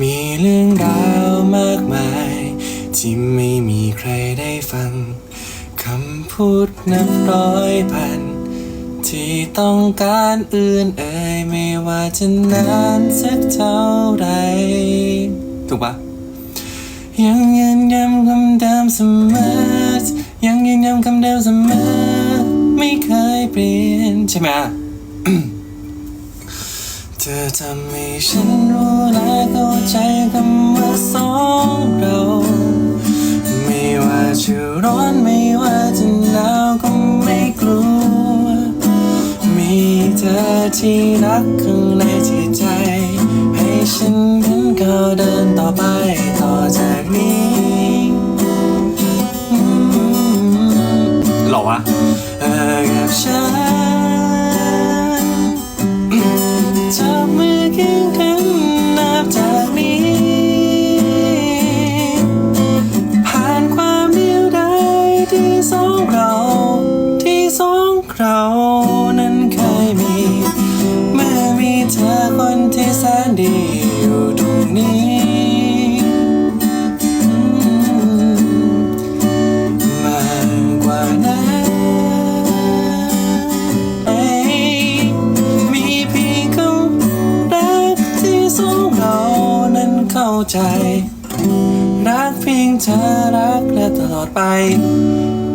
มีเรื่องราวมากมาย ที่ไม่มีใครได้ฟังคำพูดนับร้อยพัน ที่ต้องการอื่นเอ่ยไม่ว่าจะนานสักเท่าไหรถูกปะยังยืนย้ำคำเดิมเสมอยังยืนย้ำคำเดิมเสมอไม่เคยเปลี่ยนใช่ไหม เธอทำให้ฉันรู้และเข้าใจคำว่าสองเรา ไม่ว่าจะร้อนไม่ว่าจะหนาวก็ไม่กลัว มีเธอที่รักข้างในจิตใจ ให้ฉันเดินก้าวเดินต่อไปต่อจากนี้หรอวะเออกับฉัน เรา ที่สองเรานั้นเคยมี เมื่อมีเธอคนที่แสนดีอยู่ตรงนี้มากกว่านั้นมีเพียงคำรักที่สองเรานั้นเข้าใจ รักเพียงเธอรักและตลอดไป